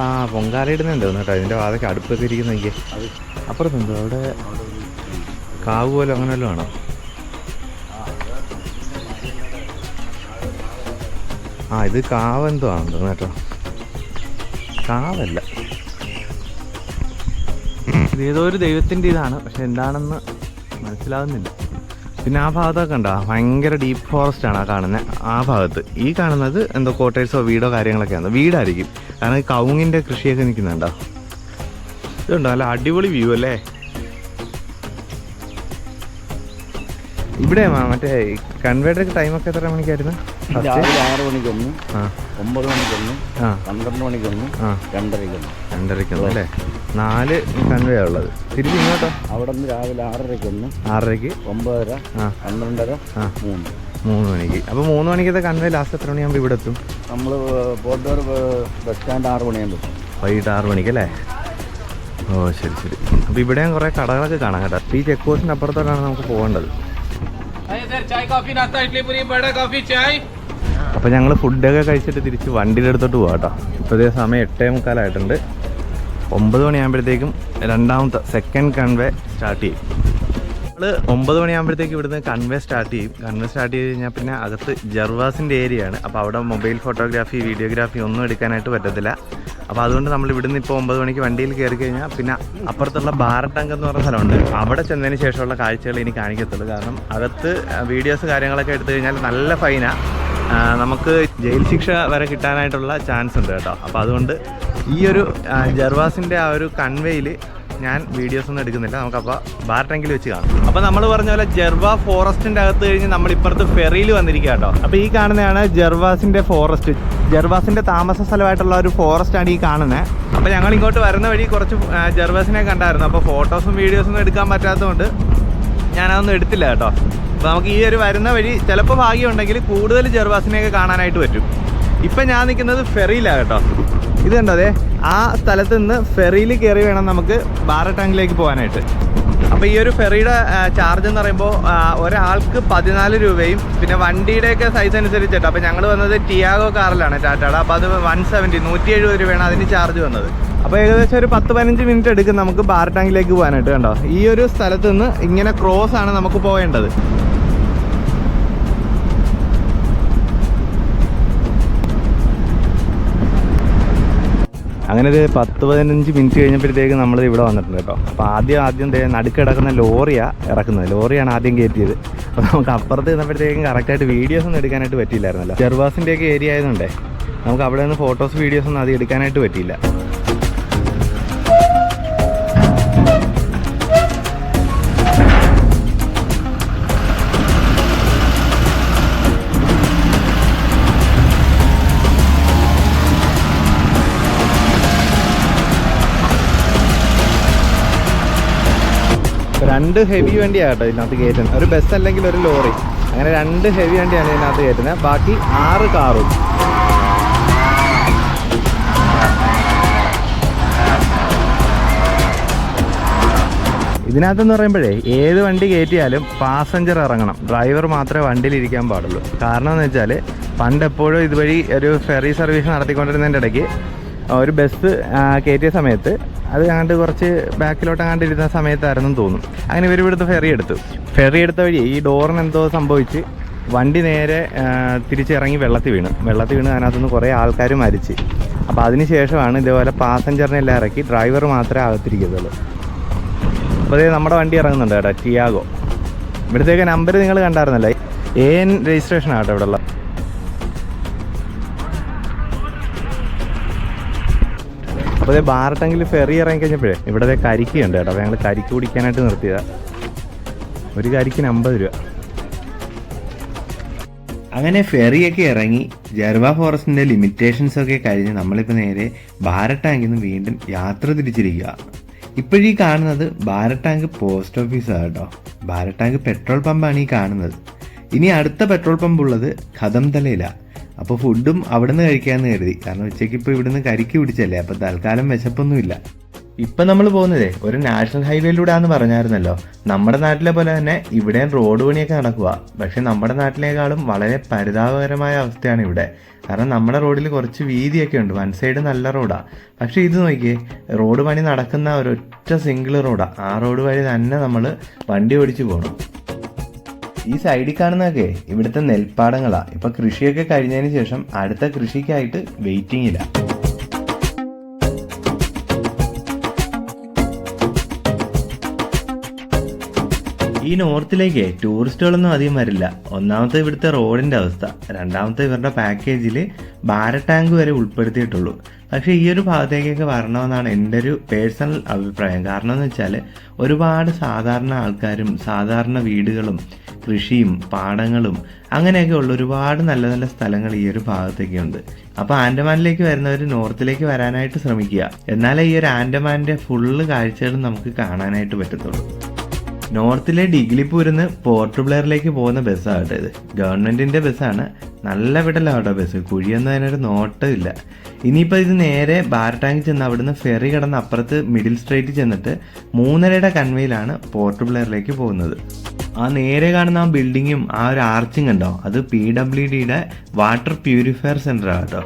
ആ പൊങ്കാല ഇടുന്നുണ്ട് കേട്ടോ. ഇതിന്റെ വാതൊക്കെ അടുപ്പൊക്കെ ഇരിക്കുന്നെങ്കിൽ അപ്പുറത്തുണ്ടോ അവിടെ? കാവ് പോലെ അങ്ങനെ വല്ലതും ആണോ? ആ ഇത് കാവെന്തോ ആണെന്ന് കേട്ടോ. കാവല്ല. ഏതോ ഒരു ദൈവത്തിന്റെ ഇതാണ് പക്ഷെ എന്താണെന്ന് മനസ്സിലാകുന്നില്ല പിന്നെ ആ ഭാഗത്തൊക്കെ ഉണ്ടോ ഭയങ്കര ഡീപ്പ് ഫോറസ്റ്റ് ആണ് ആ കാണുന്നത് ആ ഭാഗത്ത്. ഈ കാണുന്നത് എന്തോ കോട്ടേഴ്സോ വീടോ കാര്യങ്ങളൊക്കെയാണ് വീടായിരിക്കും. കാരണം ഈ കവുങ്ങിന്റെ കൃഷിയൊക്കെ നിൽക്കുന്നുണ്ടോ? ഇതുണ്ടോ? നല്ല അടിപൊളി വ്യൂ അല്ലേ? ഇവിടെ മറ്റേ ടൈം ടൈമൊക്കെ എത്ര മണിക്കായിരുന്നു? രാവിലെ ആറ് മണിക്കൊന്ന് ഒമ്പത് മണിക്കൊന്ന് പന്ത്രണ്ട് മണിക്കൊന്ന് രണ്ടരയ്ക്കൊന്ന് രണ്ടരയ്ക്കൊന്നും അല്ലേ? നാല് കൺവേ ഉള്ളത്. തിരിച്ച് ഇങ്ങോട്ടോ? അവിടെ നിന്ന് രാവിലെ ആറരയ്ക്കൊന്ന് ആറരയ്ക്ക്? ഒമ്പതര പന്ത്രണ്ടര മൂന്ന്. മൂന്ന് മണിക്ക്. അപ്പോൾ മൂന്ന് മണിക്കത്തെ കൺവേ ലാസ്റ്റ് എത്ര മണിയാകുമ്പോൾ ഇവിടെ എത്തും? നമ്മൾ പോട്ടൂർ ബസ് സ്റ്റാൻഡ് ആറ് മണിയാകുമ്പോൾ വൈകിട്ട് ആറ് മണിക്ക് അല്ലേ? ഓ ശരി ശരി. അപ്പോൾ ഇവിടെയും കുറേ കടകളൊക്കെ കാണാം കേട്ടോ. ഈ ചെക്ക് പോസ്റ്റിന് അപ്പുറത്തോട്ടാണ് നമുക്ക് പോകേണ്ടത്. അപ്പോൾ ഞങ്ങൾ ഫുഡൊക്കെ കഴിച്ചിട്ട് തിരിച്ച് വണ്ടിയുടെ അടുത്തോട്ട് പോകാം കേട്ടോ ഇപ്പോഴത്തെ സമയം എട്ടേ മുക്കാലായിട്ടുണ്ട്. ഒമ്പത് മണിയാകുമ്പോഴത്തേക്കും രണ്ടാമത്തെ സെക്കൻഡ് കൺവേ സ്റ്റാർട്ട് ചെയ്യും. നമ്മൾ ഒമ്പത് മണിയാകുമ്പോഴത്തേക്ക് ഇവിടുന്ന് കൺവേ സ്റ്റാർട്ട് ചെയ്യും. കൺവേ സ്റ്റാർട്ട് ചെയ്ത് കഴിഞ്ഞാൽ പിന്നെ അകത്ത് ജർവാസിന്റെ ആണ്. അപ്പോൾ അവിടെ മൊബൈൽ ഫോട്ടോഗ്രാഫി വീഡിയോഗ്രാഫി ഒന്നും എടുക്കാനായിട്ട് പറ്റത്തില്ല. അപ്പോൾ അതുകൊണ്ട് നമ്മൾ ഇവിടുന്ന് ഇപ്പോൾ ഒമ്പത് മണിക്ക് വണ്ടിയിൽ കയറി കഴിഞ്ഞാൽ പിന്നെ അപ്പുറത്തുള്ള ബാറട്ടങ്ക് എന്ന് പറഞ്ഞ സ്ഥലമുണ്ട്. അവിടെ ചെന്നതിന് ശേഷമുള്ള കാഴ്ചകൾ ഇനി കാണിക്കത്തുള്ളൂ. കാരണം അകത്ത് വീഡിയോസ് കാര്യങ്ങളൊക്കെ എടുത്തു കഴിഞ്ഞാൽ നല്ല ഫൈനാണ് നമുക്ക് ജയിൽ ശിക്ഷ വരെ കിട്ടാനായിട്ടുള്ള ചാൻസ് ഉണ്ട് കേട്ടോ. അപ്പോൾ അതുകൊണ്ട് ഈ ഒരു ജർവാസിന്റെ ആ ഒരു കൺവേയിൽ ഞാൻ വീഡിയോസ് ഒന്നും എടുക്കുന്നില്ല. നമുക്കപ്പോൾ ബാർട്ടെങ്കിൽ വെച്ച് കാണാം. അപ്പോൾ നമ്മൾ പറഞ്ഞ പോലെ ജെർവ ഫോറസ്റ്റിന്റെ അകത്ത് കഴിഞ്ഞ് നമ്മൾ ഇപ്പുറത്ത് ഫെറിയിൽ വന്നിരിക്കുക കേട്ടോ. അപ്പോൾ ഈ കാണുന്നതാണ് ജെർവാസിന്റെ ഫോറസ്റ്റ്. ജെർവാസിന്റെ താമസ സ്ഥലമായിട്ടുള്ള ഒരു ഫോറസ്റ്റ് ആണ് ഈ കാണുന്നത് അപ്പോൾ ഞങ്ങൾ ഇങ്ങോട്ട് വരുന്ന വഴി കുറച്ച് ജെർവാസിനെ കണ്ടായിരുന്നു. അപ്പോൾ ഫോട്ടോസും വീഡിയോസും എടുക്കാൻ പറ്റാത്തതുകൊണ്ട് ഞാനതൊന്നും എടുത്തില്ല കേട്ടോ. അപ്പോൾ നമുക്ക് ഈ ഒരു വരുന്ന വഴി ചിലപ്പോൾ ഭാഗ്യമുണ്ടെങ്കിൽ കൂടുതൽ ജെർവാസിനെയൊക്കെ കാണാനായിട്ട് പറ്റും. ഇപ്പം ഞാൻ നിൽക്കുന്നത് ഫെറിയിലാണ് കേട്ടോ. ഇത് കണ്ടോ ആ സ്ഥലത്ത് നിന്ന് ഫെറിയിൽ കയറി വേണം നമുക്ക് ബാറട്ടാങ്കിലേക്ക് പോകാനായിട്ട്. അപ്പോൾ ഈ ഒരു ഫെറിയുടെ ചാർജ് എന്ന് പറയുമ്പോൾ ഒരാൾക്ക് പതിനാല് രൂപയും പിന്നെ വണ്ടിയുടെയൊക്കെ സൈസ് അനുസരിച്ചിട്ട്. അപ്പോൾ ഞങ്ങൾ വന്നത് ടിയാഗോ കാറിലാണ് ടാറ്റയുടെ അപ്പോൾ അത് വൺ സെവന്റി നൂറ്റി എഴുപത് രൂപയാണ് അതിന് ചാർജ് വന്നത്. അപ്പോൾ ഏകദേശം ഒരു പത്ത് പതിനഞ്ച് മിനിറ്റ് എടുക്കും നമുക്ക് ബാർട്ടാങ്കിലേക്ക് പോകാനായിട്ട് കണ്ടോ. ഈ ഒരു സ്ഥലത്ത് നിന്ന് ഇങ്ങനെ ക്രോസ് ആണ് നമുക്ക് പോകേണ്ടത് അങ്ങനെ ഒരു പത്ത് പതിനഞ്ച് മിനിറ്റ് കഴിഞ്ഞപ്പോഴത്തേക്ക് നമ്മൾ ഇവിടെ വന്നിട്ടുണ്ട് കേട്ടോ. അപ്പോൾ ആദ്യം ആദ്യം നടുക്ക് കിടക്കുന്ന ലോറിയാണ് ഇറക്കുന്നത്. ലോറിയാണ് ആദ്യം കയറ്റിയത്. അപ്പോൾ നമുക്ക് അപ്പുറത്ത് നിന്നപ്പോഴത്തേക്കും കറക്റ്റായിട്ട് വീഡിയോസ് ഒന്നും എടുക്കാനായിട്ട് പറ്റിയില്ലായിരുന്നല്ലോ. ചെറുവാസിന്റെയൊക്കെ ഏരിയ ആയതുകൊണ്ടേ നമുക്ക് അവിടെ നിന്ന് ഫോട്ടോസ് വീഡിയോസ് ഒന്നും ആദ്യം എടുക്കാനായിട്ട് പറ്റിയില്ല. രണ്ട് ഹെവി വണ്ടിയാണ് കേട്ടോ ഇതിനകത്ത് കയറ്റുന്നത് ഒരു ബസ് അല്ലെങ്കിൽ ഒരു ലോറി അങ്ങനെ രണ്ട് ഹെവി വണ്ടിയാണ് ഇതിനകത്ത് കയറ്റുന്നത് ബാക്കി ആറ് കാറും. ഇതിനകത്തെന്ന് പറയുമ്പോഴേ ഏത് വണ്ടി കയറ്റിയാലും പാസഞ്ചർ ഇറങ്ങണം. ഡ്രൈവർ മാത്രമേ വണ്ടിയിൽ ഇരിക്കാൻ പാടുള്ളൂ. കാരണം എന്ന് വെച്ചാൽ പണ്ട് എപ്പോഴും ഇതുവഴി ഒരു ഫെറി സർവീസ് നടത്തിക്കൊണ്ടിരുന്നതിന്റെ ഇടയ്ക്ക് ഒരു ബസ് കയറ്റിയ സമയത്ത് അത് കണ്ട് കുറച്ച് ബാക്കിലോട്ട് അങ്ങാണ്ട് ഇരുന്ന സമയത്തായിരുന്നു തോന്നും അങ്ങനെ ഇവർ ഇവിടുത്തെ ഫെറി എടുത്തു. ഫെറി എടുത്ത വഴി ഈ ഡോറിന് എന്തോ സംഭവിച്ച് വണ്ടി നേരെ തിരിച്ചിറങ്ങി വെള്ളത്തിൽ വീണു. വെള്ളത്തിൽ വീണ് അതിനകത്തുനിന്ന് കുറേ ആൾക്കാർ മരിച്ച്. അപ്പോൾ അതിന് ശേഷമാണ് ഇതേപോലെ പാസഞ്ചറിനെ എല്ലാം ഇറക്കി ഡ്രൈവർ മാത്രമേ അകത്തിരിക്കത്തുള്ളൂ. അപ്പോൾ അതേ നമ്മുടെ വണ്ടി ഇറങ്ങുന്നുണ്ട് കേട്ടോ ടിയാഗോ ഇവിടുത്തേക്ക് നമ്പർ നിങ്ങൾ കണ്ടായിരുന്നല്ലേ? എ എൻ രജിസ്ട്രേഷൻ ആട്ടോ ഇവിടെ ഉള്ള അപ്പോൾ അതേ ബാറട്ടെങ്കിൽ ഫെറി ഇറങ്ങി കഴിഞ്ഞപ്പോഴേ ഇവിടെ കരിക്കുണ്ട് കേട്ടോ. അപ്പോൾ ഞങ്ങൾ കരിക്ക് കുടിക്കാനായിട്ട് നിർത്തിയതാ. ഒരു കരിക്കിന് അമ്പത് രൂപ. അങ്ങനെ ഫെറിയൊക്കെ ഇറങ്ങി ജർവ ഫോറസ്റ്റിന്റെ ലിമിറ്റേഷൻസ് ഒക്കെ കഴിഞ്ഞ് നമ്മളിപ്പോൾ നേരെ ഭാരത് ടാങ്കിൽ നിന്ന് വീണ്ടും യാത്ര തിരിച്ചിരിക്കുക ഇപ്പോഴീ കാണുന്നത് ഭാരത് ടാങ്ക് പോസ്റ്റ് ഓഫീസാണ് കേട്ടോ. ഭാരത് പെട്രോൾ പമ്പാണ് ഈ കാണുന്നത്. ഇനി അടുത്ത പെട്രോൾ പമ്പ് ഉള്ളത് ഖദംതലയിലാണ് അപ്പോൾ ഫുഡും അവിടെ നിന്ന് കഴിക്കാമെന്ന് കരുതി. കാരണം ഉച്ചയ്ക്ക് ഇപ്പോൾ ഇവിടുന്ന് കരിക്ക് പിടിച്ചല്ലേ അപ്പോൾ തൽക്കാലം വിശപ്പൊന്നുമില്ല. ഇപ്പം നമ്മൾ പോകുന്നതേ ഒരു നാഷണൽ ഹൈവേയിലൂടെ ആണെന്ന് പറഞ്ഞായിരുന്നല്ലോ. നമ്മുടെ നാട്ടിലെ പോലെ തന്നെ ഇവിടെയും റോഡ് പണിയൊക്കെ നടക്കുക പക്ഷെ നമ്മുടെ നാട്ടിലേക്കാളും വളരെ പരിതാപകരമായ അവസ്ഥയാണ് ഇവിടെ. കാരണം നമ്മുടെ റോഡിൽ കുറച്ച് വീതിയൊക്കെ ഉണ്ട്. വൺ സൈഡ് നല്ല റോഡാണ് പക്ഷെ ഇത് നോക്കിയേ റോഡ് പണി നടക്കുന്ന ഒരൊറ്റ സിംഗിൾ റോഡാണ് ആ റോഡ് വഴി തന്നെ നമ്മൾ വണ്ടി ഓടിച്ചു പോകണം ഈ സൈഡിൽ കാണുന്നതൊക്കെ ഇവിടുത്തെ നെൽപ്പാടങ്ങളാണ് ഇപ്പൊ കൃഷിയൊക്കെ കഴിഞ്ഞതിന് ശേഷം അടുത്ത കൃഷിക്കായിട്ട് വെയിറ്റിംഗില്ല ഈ നോർത്തിലേക്ക് ടൂറിസ്റ്റുകളൊന്നും അധികം വരില്ല. ഒന്നാമത്തെ ഇവിടുത്തെ റോഡിന്റെ അവസ്ഥ. രണ്ടാമത്തെ ഇവരുടെ പാക്കേജിൽ ഭാരത് ടാങ്ക് വരെ ഉൾപ്പെടുത്തിയിട്ടുള്ളൂ. പക്ഷെ ഈ ഒരു ഭാഗത്തേക്കൊക്കെ വരണമെന്നാണ് എന്റെ ഒരു പേഴ്സണൽ അഭിപ്രായം. കാരണം എന്ന് വെച്ചാൽ ഒരുപാട് സാധാരണ ആൾക്കാരും സാധാരണ വീടുകളും കൃഷിയും പാടങ്ങളും അങ്ങനെയൊക്കെ ഉള്ള ഒരുപാട് നല്ല നല്ല സ്ഥലങ്ങൾ ഈ ഒരു ഭാഗത്തൊക്കെ ഉണ്ട്. അപ്പോൾ ആൻഡമാനിലേക്ക് വരുന്നവർ നോർത്തിലേക്ക് വരാനായിട്ട് ശ്രമിക്കുക. എന്നാലേ ഈ ഒരു ആൻഡമാന്റെ ഫുള്ള് കാഴ്ചകളും നമുക്ക് കാണാനായിട്ട് പറ്റത്തുള്ളൂ. നോർത്തിലെ ഡിഗ്ലിപ്പൂരിന്ന് പോർട്ട് ബ്ലെയറിലേക്ക് പോകുന്ന ബസ്സാണ് കേട്ടോ ഇത്. ഗവൺമെന്റിന്റെ ബസ്സാണ്. നല്ല വിടലാണ് കേട്ടോ ബസ്. കുഴിയൊന്നും അതിനൊരു നോട്ടം ഇല്ല. ഇനിയിപ്പോൾ ഇത് നേരെ ബാരട്ടാങ്കിൽ ചെന്ന് അവിടുന്ന് ഫെറി കടന്ന് അപ്പുറത്ത് മിഡിൽ സ്ട്രേറ്റ് ചെന്നിട്ട് മൂന്നരയുടെ കൺവേയിലാണ് പോർട്ട് ബ്ലെയറിലേക്ക് പോകുന്നത്. ആ നേരെ കാണുന്ന ആ ബിൽഡിങ്ങും ആ ഒരു ആർച്ചിങ് ഉണ്ടോ അത് പി ഡബ്ല്യു ഡിയുടെ വാട്ടർ പ്യൂരിഫയർ സെന്റർ ആണ് കേട്ടോ.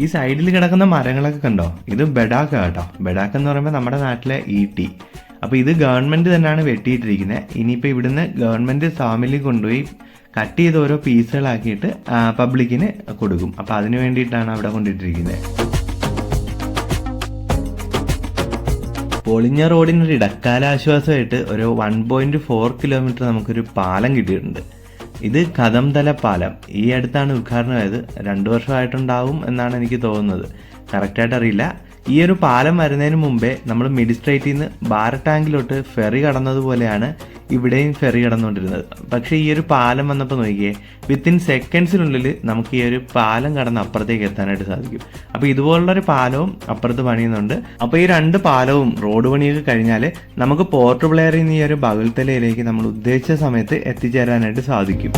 ഈ സൈഡിൽ കിടക്കുന്ന മരങ്ങളൊക്കെ കണ്ടോ? ഇത് ബെഡാക്ക കേട്ടോ. ബെഡാക്ക എന്ന് പറയുമ്പോൾ നമ്മുടെ നാട്ടിലെ ഈട്ടി. അപ്പോൾ ഇത് ഗവൺമെന്റ് തന്നെയാണ് വെട്ടിയിട്ടിരിക്കുന്നത് ഇനിയിപ്പോൾ ഇവിടുന്ന് ഗവൺമെന്റ് സാമിലി കൊണ്ടുപോയി കട്ട് ചെയ്ത് ഓരോ പീസുകളാക്കിയിട്ട് പബ്ലിക്കിന് കൊടുക്കും. അപ്പോൾ അതിന് വേണ്ടിയിട്ടാണ് അവിടെ കൊണ്ടിട്ടിരിക്കുന്നത് പൊളിഞ്ഞ റോഡിനൊരു ഇടക്കാല ആശ്വാസമായിട്ട് ഒരു വൺ പോയിന്റ് ഫോർ കിലോമീറ്റർ നമുക്കൊരു പാലം കിട്ടിയിട്ടുണ്ട്. ഇത് കദംതല പാലം. ഈ അടുത്താണ് ഉദ്ഘാടനമായത് രണ്ടു വർഷമായിട്ടുണ്ടാവും എന്നാണ് എനിക്ക് തോന്നുന്നത്. കറക്റ്റായിട്ട് അറിയില്ല. ഈ ഒരു പാലം വരുന്നതിന് മുമ്പേ നമ്മൾ മിഡിസ്ട്രേറ്റിൽ നിന്ന് ഭാരത് ടാങ്കിലോട്ട് ഫെറി കടന്നതുപോലെയാണ് ഇവിടെയും ഫെറി കടന്നുകൊണ്ടിരുന്നത്. പക്ഷേ ഈ ഒരു പാലം വന്നപ്പോൾ നോക്കിയേ വിത്തിൻ സെക്കൻഡ്സിനുള്ളിൽ നമുക്ക് ഈ ഒരു പാലം കടന്ന് അപ്പുറത്തേക്ക് എത്താനായിട്ട് സാധിക്കും. അപ്പോൾ ഇതുപോലുള്ളൊരു പാലവും അപ്പുറത്ത് പണിയുന്നുണ്ട്. അപ്പോൾ ഈ രണ്ട് പാലവും റോഡ് പണിയൊക്കെ കഴിഞ്ഞാൽ നമുക്ക് പോർട്ട് ബ്ലെയറിൽ നിന്ന് ഈ ഒരു ബഗൽത്തലയിലേക്ക് നമ്മൾ ഉദ്ദേശിച്ച സമയത്ത് എത്തിച്ചേരാനായിട്ട് സാധിക്കും.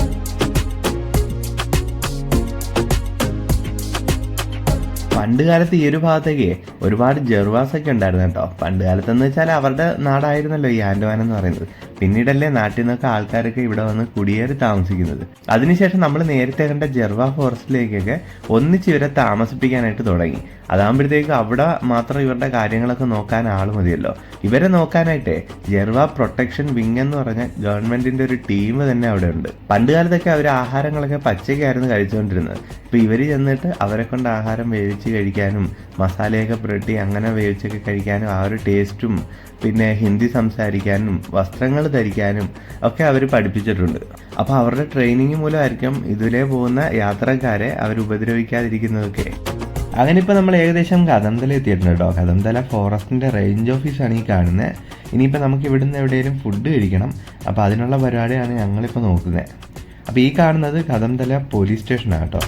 പണ്ട് കാലത്ത് ഈ ഒരു ഭാഗത്തേക്ക് ഒരുപാട് ജെർവാസ് ഒക്കെ ഉണ്ടായിരുന്നു കേട്ടോ. പണ്ട് കാലത്ത് എന്ന് വെച്ചാൽ അവരുടെ നാടായിരുന്നല്ലോ ഈ ആൻഡമാൻ എന്ന് പറയുന്നത്. പിന്നീടല്ലേ നാട്ടിൽ നിന്നൊക്കെ ആൾക്കാരൊക്കെ ഇവിടെ വന്ന് കുടിയേറി താമസിക്കുന്നത്. അതിനുശേഷം നമ്മൾ നേരത്തെ കണ്ട ജെർവ ഫോറസ്റ്റിലേക്കൊക്കെ ഒന്നിച്ച് ഇവരെ താമസിപ്പിക്കാനായിട്ട് തുടങ്ങി. അതാകുമ്പോഴത്തേക്ക് അവിടെ മാത്രം ഇവരുടെ കാര്യങ്ങളൊക്കെ നോക്കാൻ ആൾ മതിയല്ലോ. ഇവരെ നോക്കാനായിട്ടേ ജെർവ പ്രൊട്ടക്ഷൻ വിങ് എന്ന് പറഞ്ഞ ഗവൺമെന്റിന്റെ ഒരു ടീം തന്നെ അവിടെ ഉണ്ട്. പണ്ട് കാലത്തൊക്കെ അവർ ആഹാരങ്ങളൊക്കെ പച്ചയ്ക്കായിരുന്നു കഴിച്ചുകൊണ്ടിരുന്നത്. ഇപ്പൊ ഇവർ ചെന്നിട്ട് അവരെ കൊണ്ട് ആഹാരം വേവിച്ച് കഴിക്കാനും മസാലയൊക്കെ പുരട്ടി അങ്ങനെ വേവിച്ചൊക്കെ കഴിക്കാനും ആ ഒരു ടേസ്റ്റും പിന്നെ ഹിന്ദി സംസാരിക്കാനും വസ്ത്രങ്ങൾ ധരിക്കാനും ഒക്കെ അവർ പഠിപ്പിച്ചിട്ടുണ്ട്. അപ്പോൾ അവരുടെ ട്രെയിനിങ് മൂലമായിരിക്കും ഇതിലേ പോകുന്ന യാത്രക്കാരെ അവർ ഉപദ്രവിക്കാതിരിക്കുന്നതൊക്കെ. അങ്ങനെ ഇപ്പോൾ നമ്മൾ ഏകദേശം കഥന്തല എത്തിയിട്ടുണ്ട് കേട്ടോ. കഥന്തല ഫോറസ്റ്റിന്റെ റേഞ്ച് ഓഫീസാണ് ഈ കാണുന്നത് ഇനിയിപ്പോൾ നമുക്ക് ഇവിടുന്ന് എവിടെയെങ്കിലും ഫുഡ് കഴിക്കണം. അപ്പോൾ അതിനുള്ള പരിപാടിയാണ് ഞങ്ങളിപ്പോൾ നോക്കുന്നത് അപ്പോൾ ഈ കാണുന്നത് കഥന്തല പോലീസ് സ്റ്റേഷനാണ് കേട്ടോ.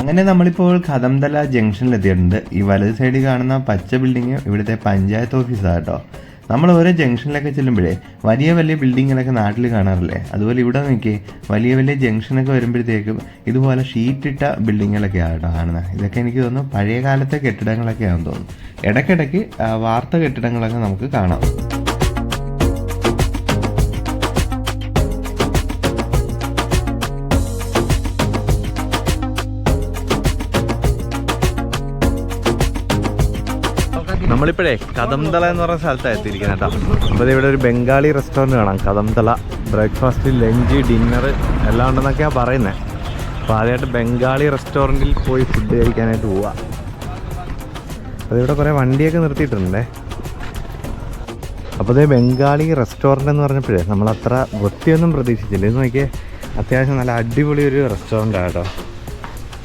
അങ്ങനെ നമ്മളിപ്പോൾ കദംതല ജംഗ്ഷനിൽ എത്തിയിട്ടുണ്ട് ഈ വലത് സൈഡിൽ കാണുന്ന പച്ച ബിൽഡിങ് ഇവിടുത്തെ പഞ്ചായത്ത് ഓഫീസാണ് കേട്ടോ നമ്മൾ ഓരോ ജംഗ്ഷനിലൊക്കെ ചെല്ലുമ്പോഴേ വലിയ വലിയ ബിൽഡിങ്ങുകളൊക്കെ നാട്ടിൽ കാണാറില്ലേ? അതുപോലെ ഇവിടെ നോക്കിയേ വലിയ വലിയ ജംഗ്ഷനൊക്കെ വരുമ്പോഴത്തേക്കും ഇതുപോലെ ഷീറ്റിട്ട ബിൽഡിങ്ങുകളൊക്കെ കേട്ടോ കാണുന്നത് ഇതൊക്കെ എനിക്ക് തോന്നുന്നു പഴയ കാലത്തെ കെട്ടിടങ്ങളൊക്കെ ആണെന്ന് തോന്നുന്നു. ഇടയ്ക്കിടയ്ക്ക് വാർത്ത കെട്ടിടങ്ങളൊക്കെ നമുക്ക് കാണാം. നമ്മളിപ്പോഴേ കദംതള എന്ന് പറഞ്ഞ സ്ഥലത്താണ് എത്തിയിരിക്കുന്നത് കേട്ടോ. അപ്പോൾ ഇവിടെ ഒരു ബംഗാളി റെസ്റ്റോറന്റ് കാണാം കദംതള. ബ്രേക്ക്ഫാസ്റ്റ് ലഞ്ച് ഡിന്നർ എല്ലാം ഉണ്ടെന്നൊക്കെയാണ് പറയുന്നത് അപ്പോൾ ആദ്യമായിട്ട് ബംഗാളി റെസ്റ്റോറന്റിൽ പോയി ഫുഡ് കഴിക്കാനായിട്ട് പോവാം. അതിവിടെ കുറേ വണ്ടിയൊക്കെ നിർത്തിയിട്ടുണ്ടേ. അപ്പോൾ അതേ ബംഗാളി റെസ്റ്റോറന്റ് എന്ന് പറഞ്ഞപ്പോഴേ നമ്മൾ അത്ര വൃത്തിയൊന്നും പ്രതീക്ഷിച്ചില്ല. ഇത് നോക്കിയേ അത്യാവശ്യം നല്ല അടിപൊളി ഒരു റെസ്റ്റോറന്റാണ് കേട്ടോ.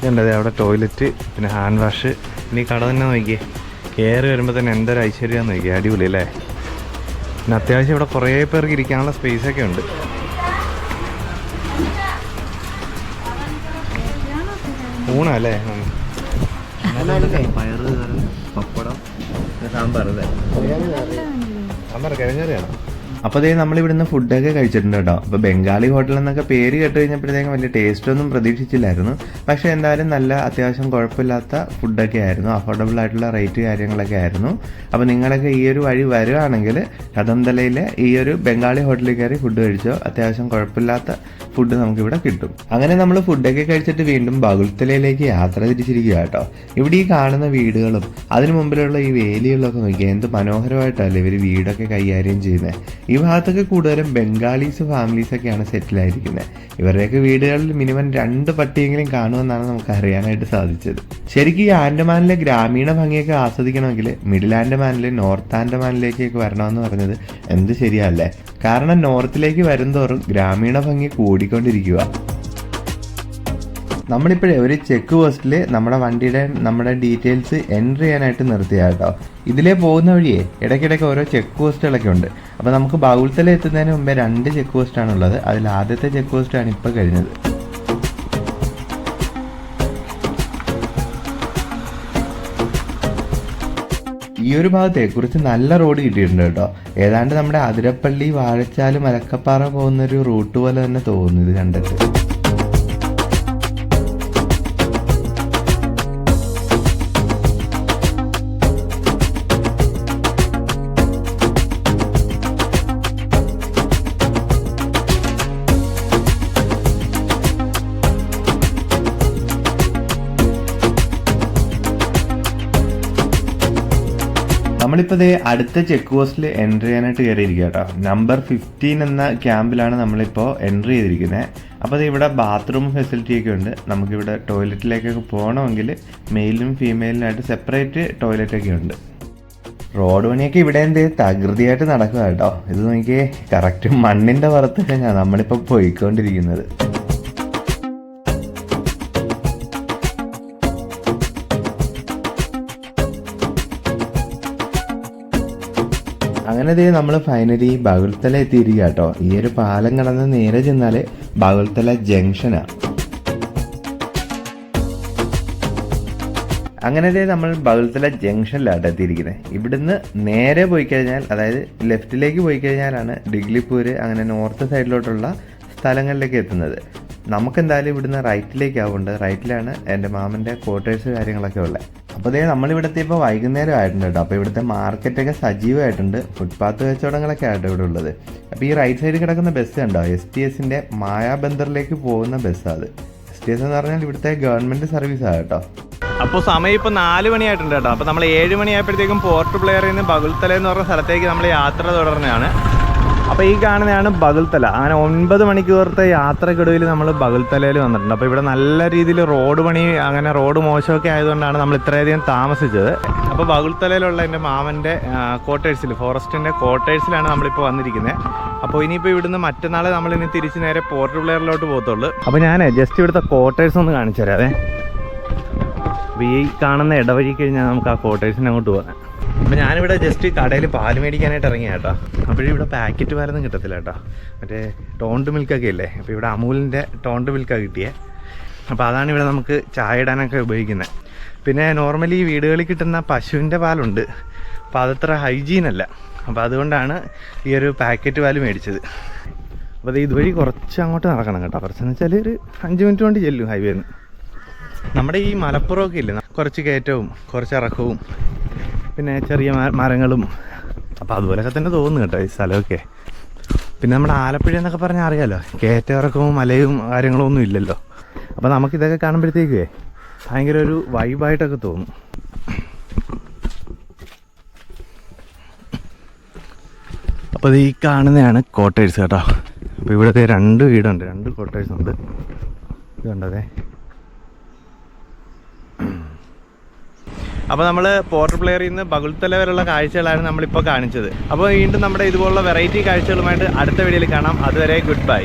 ഇതുണ്ടത് അവിടെ ടോയ്ലറ്റ് പിന്നെ ഹാൻഡ് വാഷ് ഇനി കട തന്നെ നോക്കിയേ. കയറി വരുമ്പോൾ തന്നെ എന്തൊരു ഐശ്വര്യമാണെന്ന് നോക്കി അടിപൊളി അല്ലേ? പിന്നെ അത്യാവശ്യം ഇവിടെ കുറേ പേർക്ക് ഇരിക്കാനുള്ള സ്പേസ് ഒക്കെ ഉണ്ട്. ഊണല്ലേ പയറ് പപ്പടം സാമ്പാർ അല്ലേ? സാമ്പാർ കിഴങ്ങറിയാണോ അപ്പോൾ അതേ നമ്മൾ ഇവിടുന്ന് ഫുഡൊക്കെ കഴിച്ചിട്ടുണ്ട് കേട്ടോ അപ്പോൾ ബംഗാളി ഹോട്ടൽ എന്നൊക്കെ പേര് കേട്ട് കഴിഞ്ഞപ്പോഴത്തേക്കും വലിയ ടേസ്റ്റ് ഒന്നും പ്രതീക്ഷിച്ചില്ലായിരുന്നു. പക്ഷെ എന്തായാലും നല്ല അത്യാവശ്യം കുഴപ്പമില്ലാത്ത ഫുഡൊക്കെ ആയിരുന്നു. അഫോർഡബിൾ ആയിട്ടുള്ള റേറ്റ് കാര്യങ്ങളൊക്കെ ആയിരുന്നു. അപ്പോൾ നിങ്ങളൊക്കെ ഈ ഒരു വഴി വരുവാണെങ്കിൽ കഥംതലയിലെ ഈ ഒരു ബംഗാളി ഹോട്ടലിൽ കയറി ഫുഡ് കഴിച്ചോ. അത്യാവശ്യം കുഴപ്പമില്ലാത്ത ഫുഡ് നമുക്കിവിടെ കിട്ടും. അങ്ങനെ നമ്മൾ ഫുഡൊക്കെ കഴിച്ചിട്ട് വീണ്ടും ബകുൽത്തലയിലേക്ക് യാത്ര തിരിച്ചിരിക്കുക കേട്ടോ ഇവിടെ ഈ കാണുന്ന വീടുകളും അതിനു മുമ്പിലുള്ള ഈ വേലികളൊക്കെ നോക്കിയാൽ എന്ത് മനോഹരമായിട്ടല്ലേ ഇവർ വീടൊക്കെ കൈകാര്യം ചെയ്യുന്നത് ഈ ഭാഗത്തൊക്കെ കൂടുതലും ബംഗാളീസ് ഫാമിലീസ് ഒക്കെയാണ് സെറ്റിൽ ആയിരിക്കുന്നത് ഇവരുടെയൊക്കെ വീടുകളിൽ മിനിമം രണ്ട് പട്ടിയെങ്കിലും കാണുമെന്നാണ് നമുക്ക് അറിയാനായിട്ട് സാധിച്ചത്. ശരിക്കും ഈ ആൻഡമാനിലെ ഗ്രാമീണ ഭംഗിയൊക്കെ ആസ്വദിക്കണമെങ്കിൽ മിഡിൽ ആൻഡമാനിലെ നോർത്ത് ആൻഡമാനിലേക്കൊക്കെ വരണമെന്ന് പറഞ്ഞത് എന്ത് ശരിയല്ലേ കാരണം നോർത്തിലേക്ക് വരുംതോറും ഗ്രാമീണ ഭംഗി കൂടിക്കൊണ്ടിരിക്കുക നമ്മളിപ്പോഴേ ഒരു ചെക്ക് പോസ്റ്റിൽ നമ്മുടെ വണ്ടിയുടെ നമ്മുടെ ഡീറ്റെയിൽസ് എൻട്രി ചെയ്യാനായിട്ട് നിർത്തിയ കേട്ടോ. ഇതിലേ പോകുന്ന വഴിയേ ഇടയ്ക്കിടയ്ക്ക് ഓരോ ചെക്ക് പോസ്റ്റുകളൊക്കെ ഉണ്ട്. അപ്പോൾ നമുക്ക് ബൗൾത്തല എത്തുന്നതിന് മുമ്പേ രണ്ട് ചെക്ക് പോസ്റ്റാണ് ഉള്ളത്. അതിൽ ആദ്യത്തെ ചെക്ക് പോസ്റ്റാണ് ഇപ്പോൾ കഴിഞ്ഞത്. ഈ ഒരു ഭാഗത്തെ കുറിച്ച് നല്ല റോഡ് കിട്ടിയിട്ടുണ്ട് കേട്ടോ. ഏതാണ്ട് നമ്മുടെ അതിരപ്പള്ളി വാഴച്ചാൽ മലക്കപ്പാറ പോകുന്ന ഒരു റൂട്ട് പോലെ തന്നെ തോന്നുന്നു ഇത് കണ്ടിട്ട്. നമ്മളിപ്പോൾ ഇതേ അടുത്ത ചെക്ക് പോസ്റ്റിൽ എൻട്രി ചെയ്യാനായിട്ട് കയറിയിരിക്കുക കേട്ടോ നമ്പർ ഫിഫ്റ്റീൻ എന്ന ക്യാമ്പിലാണ് നമ്മളിപ്പോൾ എൻട്രി ചെയ്തിരിക്കുന്നത് അപ്പോൾ ഇവിടെ ബാത്റൂം ഫെസിലിറ്റി ഒക്കെ ഉണ്ട്. നമുക്കിവിടെ ടോയ്ലറ്റിലേക്കൊക്കെ പോകണമെങ്കിൽ മെയിലും ഫീമെയിലിനായിട്ട് സെപ്പറേറ്റ് ടോയ്ലറ്റൊക്കെ ഉണ്ട്. റോഡ് പണിയൊക്കെ ഇവിടെ എന്ത് തകൃതിയായിട്ട് നടക്കുക കേട്ടോ ഇത് നോക്കിയേ കറക്റ്റ് മണ്ണിന്റെ പുറത്ത് തന്നെയാണ് നമ്മളിപ്പോൾ പോയിക്കൊണ്ടിരിക്കുന്നത്. അങ്ങനെ ദേ നമ്മൾ ഫൈനലി ബഗുൽത്തല എത്തിയിരിക്കുക കേട്ടോ ഈ ഒരു പാലം കടന്ന് നേരെ ചെന്നാൽ ബഗുൽത്തല ജംഗ്ഷനാണ് അങ്ങനെ നമ്മൾ ബഗുൽത്തല ജംഗ്ഷനിലാണ് എത്തിയിരിക്കുന്നത് ഇവിടുന്ന് നേരെ പോയി കഴിഞ്ഞാൽ അതായത് ലെഫ്റ്റിലേക്ക് പോയി കഴിഞ്ഞാലാണ് ഡിഗ്ലിപ്പൂര് അങ്ങനെ നോർത്ത് സൈഡിലോട്ടുള്ള സ്ഥലങ്ങളിലേക്ക് എത്തുന്നത്. നമുക്ക് എന്തായാലും ഇവിടുന്ന് റൈറ്റിലേക്ക് ആവുന്നുണ്ട് റൈറ്റിലാണ് എന്റെ മാമന്റെ ക്വാർട്ടേഴ്സ് കാര്യങ്ങളൊക്കെ ഉള്ളത് അപ്പോൾ അതേ നമ്മളിവിടുത്തെ ഇപ്പോൾ വൈകുന്നേരം ആയിട്ടുണ്ട് കേട്ടോ അപ്പോൾ ഇവിടുത്തെ മാർക്കറ്റൊക്കെ സജീവമായിട്ടുണ്ട്. ഫുട്പാത്ത് കച്ചവടങ്ങളൊക്കെ ആയിട്ട് ഇവിടെ ഉള്ളത്. അപ്പോൾ ഈ റൈറ്റ് സൈഡിൽ കിടക്കുന്ന ബസ് ഉണ്ടോ എസ് ടി എസിന്റെ മായാബന്ദറിലേക്ക് പോകുന്ന ബസ്സാണ് അത്. എസ് ടി എസ് എന്ന് പറഞ്ഞാൽ ഇവിടുത്തെ ഗവൺമെന്റ് സർവീസാണ് കേട്ടോ. അപ്പോൾ സമയം ഇപ്പോൾ നാല് മണിയായിട്ടുണ്ട് കേട്ടോ. അപ്പോൾ നമ്മൾ ഏഴ് മണിയായപ്പോഴത്തേക്കും പോർട്ട് പ്ലെയറിൽ നിന്ന് ബഗുൽത്തല എന്ന് പറഞ്ഞ സ്ഥലത്തേക്ക് നമ്മൾ യാത്ര തുടർന്നതാണ് അപ്പോൾ ഈ കാണുന്നതാണ് ബഗൽത്തല. അങ്ങനെ ഒൻപത് മണിക്കൂറത്തെ യാത്രക്കിടയിൽ നമ്മൾ ബഗൽത്തലയിൽ വന്നിട്ടുണ്ട്. അപ്പോൾ ഇവിടെ നല്ല രീതിയിൽ റോഡ് പണി അങ്ങനെ റോഡ് മോശമൊക്കെ ആയതുകൊണ്ടാണ് നമ്മൾ ഇത്രയധികം താമസിച്ചത്. അപ്പോൾ ബഗൽത്തലയിലുള്ള എന്റെ മാമന്റെ ക്വാർട്ടേഴ്സിൽ ഫോറസ്റ്റിന്റെ ക്വാർട്ടേഴ്സിലാണ് നമ്മളിപ്പോൾ വന്നിരിക്കുന്നത് അപ്പോൾ ഇനിയിപ്പോൾ ഇവിടുന്ന് മറ്റന്നാൾ നമ്മൾ ഇനി തിരിച്ച് നേരെ പോർട്ട് പ്ലെയറിലോട്ട് പോകത്തുള്ളൂ. അപ്പോൾ ഞാൻ ജസ്റ്റ് ഇവിടുത്തെ ക്വാർട്ടേഴ്സ് ഒന്ന് കാണിച്ചു തരാം അപ്പോൾ ഈ കാണുന്ന ഇടവഴി കഴിഞ്ഞാൽ നമുക്ക് ആ ക്വാർട്ടേഴ്സിന് അങ്ങോട്ട് പോകാം. അപ്പോൾ ഞാനിവിടെ ജസ്റ്റ് കടയിൽ പാൽ മേടിക്കാനായിട്ട് ഇറങ്ങിയ കേട്ടോ. അപ്പോഴും ഇവിടെ പാക്കറ്റ് പാലൊന്നും കിട്ടത്തില്ല കേട്ടോ. മറ്റേ ടോണ്ട് മിൽക്കൊക്കെ ഇല്ലേ? അപ്പോൾ ഇവിടെ അമൂലിന്റെ ടോണ്ട് മിൽക്കാണ് കിട്ടിയേ. അപ്പോൾ അതാണ് ഇവിടെ നമുക്ക് ചായ ഇടാനൊക്കെ ഉപയോഗിക്കുന്നത് പിന്നെ നോർമലി വീടുകളിൽ കിട്ടുന്ന പശുവിന്റെ പാലുണ്ട്. അപ്പോൾ അതത്ര ഹൈജീൻ അല്ല. അപ്പോൾ അതുകൊണ്ടാണ് ഈ ഒരു പാക്കറ്റ് പാൽ മേടിച്ചത്. അപ്പോൾ അത് ഇതുവഴി കുറച്ച് അങ്ങോട്ട് നടക്കണം കേട്ടോ. കുറച്ചെന്ന് വെച്ചാൽ ഒരു അഞ്ച് മിനിറ്റ് കൊണ്ട് ചെല്ലും ഹൈവേന്ന് നമ്മുടെ ഈ മലപ്പുറമൊക്കെ ഇല്ലേ? കുറച്ച് കയറ്റവും കുറച്ച് ഇറക്കവും പിന്നെ ചെറിയ മരങ്ങളും. അപ്പോൾ അതുപോലെയൊക്കെ തന്നെ തോന്നുന്നു കേട്ടോ ഈ സ്ഥലമൊക്കെ. പിന്നെ നമ്മുടെ ആലപ്പുഴ എന്നൊക്കെ പറഞ്ഞാൽ അറിയാമല്ലോ കയറ്റം ഇറക്കവും മലയും കാര്യങ്ങളും ഒന്നും ഇല്ലല്ലോ. അപ്പോൾ നമുക്കിതൊക്കെ കാണുമ്പോഴത്തേക്കേ ഭയങ്കര ഒരു വൈബായിട്ടൊക്കെ തോന്നും. അപ്പോൾ ഈ കാണുന്നതാണ് കോട്ടേഴ്സ് കേട്ടോ. അപ്പോൾ ഇവിടുത്തെ രണ്ട് വീടുണ്ട് രണ്ട് കോട്ടേഴ്സ് ഉണ്ട്. ഇത് കണ്ടതേ അപ്പോൾ നമ്മൾ പോർട്ട് പ്ലെയറിൽ നിന്ന് ബഗുൽത്തല വരെയുള്ള കാഴ്ചകളാണ് നമ്മളിപ്പോൾ കാണിച്ചത്. അപ്പോൾ വീണ്ടും നമ്മുടെ ഇതുപോലുള്ള വെറൈറ്റി കാഴ്ചകളുമായിട്ട് അടുത്ത വീഡിയോയിൽ കാണാം. അതുവരെ ഗുഡ് ബൈ.